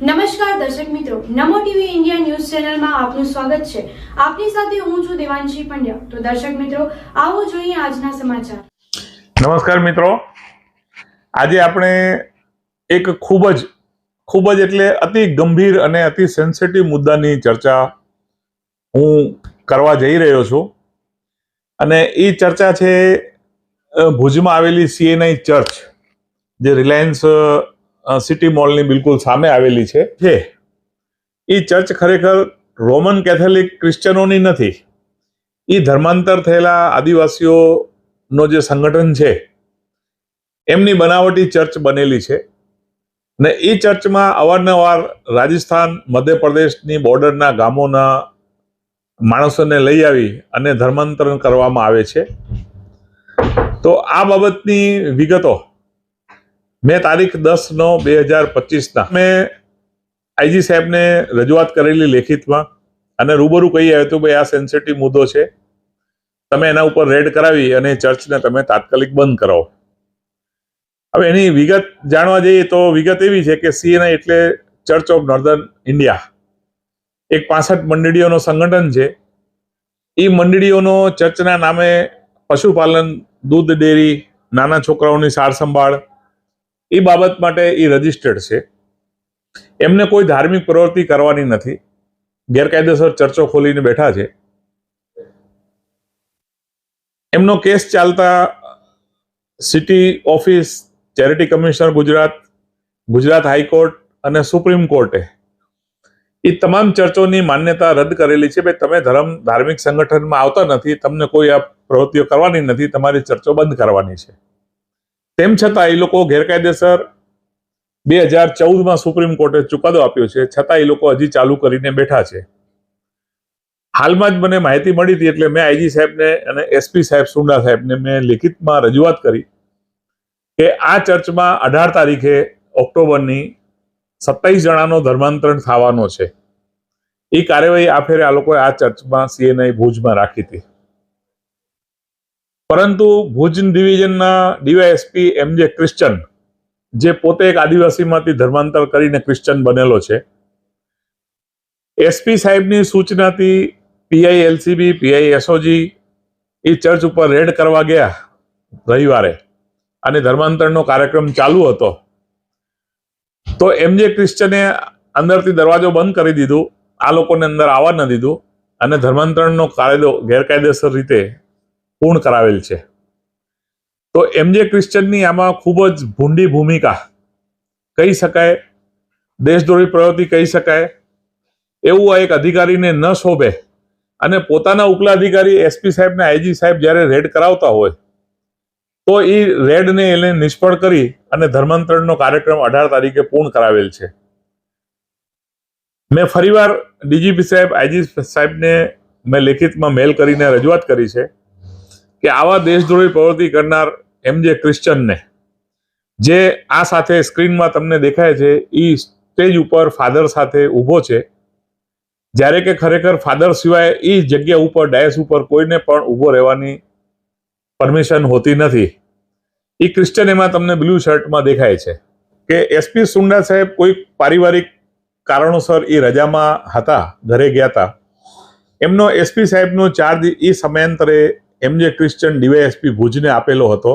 નમસ્કાર દર્શક મિત્રો, નમો ટીવી ઇન્ડિયા ન્યૂઝ ચેનલમાં આપનું સ્વાગત છે. આપની સાથે હું છું દેવાંશી પંડ્યા. તો દર્શક મિત્રો, આવો જોઈએ આજના સમાચાર. નમસ્કાર મિત્રો. આજે આપણે એક ખૂબ જ ખૂબ જ એટલે અતિ ગંભીર અને અતિ સેન્સિટિવ મુદ્દાની ચર્ચા હું કરવા જઈ રહ્યો છું. અને એ ચર્ચા છે ભુજમાં આવેલી સીએનઆઈ ચર્ચ, જે રિલાયન્સ સિટી મોલની બિલકુલ સામે આવેલી છે. છે. એ ચર્ચ ખરેખર રોમન કેથોલિક ક્રિશ્ચનોની નથી. એ ધર્માંતર થયેલા આદિવાસીઓનો જે સંગઠન છે એમની બનાવટી ચર્ચ બનેલી છે. ને એ ચર્ચમાં અવારનવાર રાજસ્થાન મધ્યપ્રદેશની બોર્ડરના ગામોના માણસોને લઈ આવી અને ધર્માંતરણ કરવામાં આવે છે. તો આ બાબતની વિગતો મેં તારીખ દસ નવ બે હજાર પચીસના. મેં આઈજી સાહેબને રજૂઆત કરેલી લેખિતમાં અને રૂબરૂ કહી આવ્યું હતું, ભાઈ, આ સેન્સિટિવ મુદ્દો છે. તમે એના ઉપર રેડ કરાવી અને ચર્ચને તમે તાત્કાલિક બંધ કરાવો. હવે એની વિગત જાણવા જઈએ તો વિગત એવી છે કે સીએનઆઈ એટલે ચર્ચ ઓફ નોર્ધન ઇન્ડિયા એક પાસઠ મંડળીઓનો સંગઠન છે. એ મંડળીઓનો ચર્ચના નામે પશુપાલન, દૂધ, ડેરી, નાના છોકરાઓની સાર સંભાળ એ બાબત માટે એ રજિસ્ટર્ડ છે. એમને કોઈ ધાર્મિક પ્રવૃત્તિ કરવાની નથી. ગેરકાયદેસર ચર્ચો ખોલીને બેઠા છે. એમનો કેસ ચાલતા city office, charity commissioner Gujarat Gujarat high court અને સુપ્રીમ કોર્ટે એ તમામ ચર્ચોની માન્યતા રદ કરેલી છે. ભાઈ, તમે ધર્મ, ધાર્મિક સંગઠનમાં આવતા નથી. તમને કોઈ આ પ્રવૃત્તિઓ કરવાની નથી. તમારી ચર્ચો બંધ કરવાની છે. તેમ છતાં એ લોકો ગેરકાયદેસર બે હજાર ચૌદમાં સુપ્રીમ કોર્ટે ચુકાદો આપ્યો છે. છતાં એ લોકો હજી ચાલુ કરીને બેઠા છે. હાલમાં જ મને માહિતી મળી હતી એટલે મેં આઈજી સાહેબને અને એસપી સાહેબ, સુંડા સાહેબને મેં લિખિતમાં રજૂઆત કરી કે આ ચર્ચમાં અઢાર તારીખે ઓક્ટોબરની સત્તાવીસ જણાનો ધર્માંતરણ થવાનો છે. એ કાર્યવાહી આ ફેરે આ લોકોએ આ ચર્ચમાં સીએનઆઈ ભુજમાં રાખી હતી. પરંતુ ભુજ ડિવિઝનના ડીવાયએસપી એમ જે ક્રિશ્ચન, જે પોતે એક આદિવાસીમાંથી ધર્માંતર કરીને ક્રિશ્ચન બનેલો છે, એસપી સાહેબની સૂચનાથી પીઆઈ એલસીબી, પીઆઈ એસઓજી એ ચર્ચ ઉપર રેડ કરવા ગયા રવિવારે અને ધર્માંતરણનો કાર્યક્રમ ચાલુ હતો. તો એમ જે ક્રિશ્ચને અંદરથી દરવાજો બંધ કરી દીધું, આ લોકોને અંદર આવવા ન દીધું અને ધર્માંતરણનો કાયદો ગેરકાયદેસર રીતે પૂર્ણ કરાવેલ છે. તો એમ જે ક્રિશ્ચનની આમાં ખૂબ જ ભૂંડી ભૂમિકા. કહી શકાય દેશદ્રોહી પ્રવૃત્તિ કહી શકાય. એવું આ એક અધિકારીને ન શોભે. અને પોતાના ઉપલા અધિકારી એસપી સાહેબને આઈજી સાહેબ જ્યારે રેડ કરાવતા હોય, તો એ રેડને એને નિષ્ફળ કરી અને ધર્માંતરણનો કાર્યક્રમ અઢાર તારીખે પૂર્ણ કરાવેલ છે. મેં ફરીવાર ડીજીપી સાહેબ આઈજી સાહેબને મેં લેખિતમાં મેલ કરીને રજૂઆત કરી છે. કે આવા દેશદ્રોહી પ્રવૃત્તિ કરનાર એમ જે ક્રિશ્ચનને જે આ સાથે સ્ક્રીનમાં તમને દેખાય છે એ સ્ટેજ ઉપર ફાધર સાથે ઊભો છે. જ્યારે કે ખરેખર ફાધર સિવાય એ જગ્યા ઉપર ડાયસ ઉપર કોઈને પણ ઊભો રહેવાની પરમિશન હોતી નથી. એ ક્રિશ્ચન એમાં તમને બ્લુ શર્ટમાં દેખાય છે. કે એસપી સુંડા સાહેબ કોઈ પારિવારિક કારણોસર એ રજામાં હતા, ઘરે ગયા હતા. એમનો એસપી સાહેબનો ચાર્જ એ સમયાંતરે એમ જે ક્રિશ્ચન ડીવાયએસપી ભુજને આપેલો હતો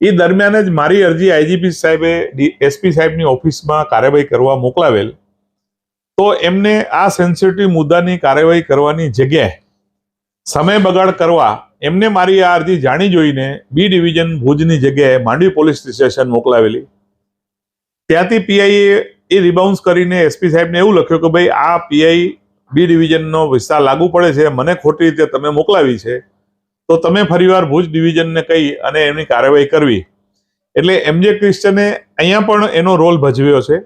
એ દરમિયાન જ મારી અરજી આઈજીપી સાહેબે એસપી સાહેબની ઓફિસમાં કાર્યવાહી કરવા મોકલાવેલ. તો એમને આ સેન્સિટિવ મુદ્દાની કાર્યવાહી કરવાની જગ્યાએ સમય બગાડ કરવા એમને મારી આ અરજી જાણી જોઈને બી ડિવિઝન ભુજની જગ્યાએ માંડવી પોલીસ સ્ટેશન મોકલાવેલી. ત્યાંથી પીઆઈએ એ રિબાઉન્સ કરીને એસપી સાહેબને એવું લખ્યું કે ભાઈ આ પીઆઈ બી ડિવિઝનનો વિસ્તાર લાગુ પડે છે, મને ખોટી રીતે તમે મોકલાવી છે. તો તમે ફરીવાર ભુજ ડિવિઝનને કહી અને એમની કાર્યવાહી કરવી. એટલે એમજે ક્રિશ્ચને અહીંયા પણ એનો રોલ ભજવ્યો છે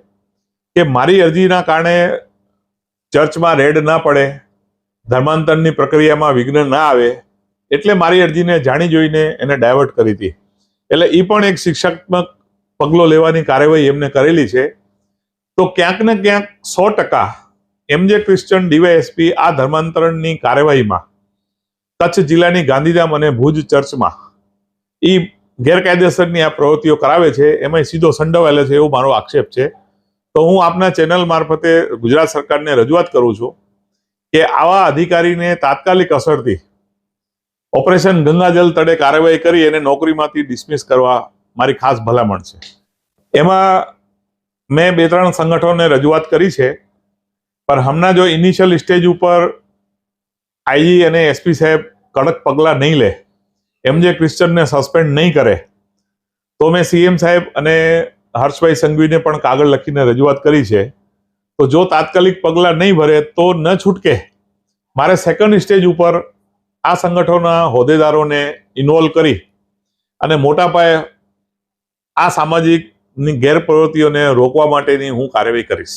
કે મારી અરજીના કારણે ચર્ચમાં રેડ ના પડે, ધર્માંતરની પ્રક્રિયામાં વિઘ્ન ના આવે, એટલે મારી અરજીને જાણી જોઈને એને ડાયવર્ટ કરી હતી. એટલે એ પણ એક શિક્ષાત્મક પગલો લેવાની કાર્યવાહી એમને કરેલી છે. તો ક્યાંક ને ક્યાંક સો ટકા એમ જે ક્રિશ્ચન ડીવાયએસપી આ ધર્માંતરણની કાર્યવાહીમાં કચ્છ જિલ્લાની ગાંધીધામ અને ભુજ ચર્ચમાં એ ગેરકાયદેસરની આ પ્રવૃત્તિઓ કરાવે છે એમાં સીધો સંડોવાયેલો છે એવો મારો આક્ષેપ છે. તો હું આપના ચેનલ મારફતે ગુજરાત સરકારને રજૂઆત કરું છું કે આવા અધિકારીને તાત્કાલિક અસરથી ઓપરેશન ગંગાજલ તળે કાર્યવાહી કરી એને નોકરીમાંથી ડિસમિસ કરવા મારી ખાસ ભલામણ છે. એમાં મેં બે ત્રણ સંગઠનોને રજૂઆત કરી છે, પણ હમણાં જો ઇનિશિયલ સ્ટેજ ઉપર આઈજી અને એસપી સાહેબ કડક પગલાં નહીં લે. એમ જે ક્રિશ્ચનને સસ્પેન્ડ નહીં કરે, તો મેં સીએમ સાહેબ અને હર્ષભાઈ સંઘવીને પણ કાગળ લખીને રજૂઆત કરી છે. તો જો તાત્કાલિક પગલાં નહીં ભરે, તો ન છૂટકે. મારે સેકન્ડ સ્ટેજ ઉપર આ સંગઠનોના હોદ્દેદારોને ઇન્વોલ્વ કરી અને મોટા પાયે આ સામાજિકની ગેરપ્રવૃત્તિઓને રોકવા માટેની હું કાર્યવાહી કરીશ.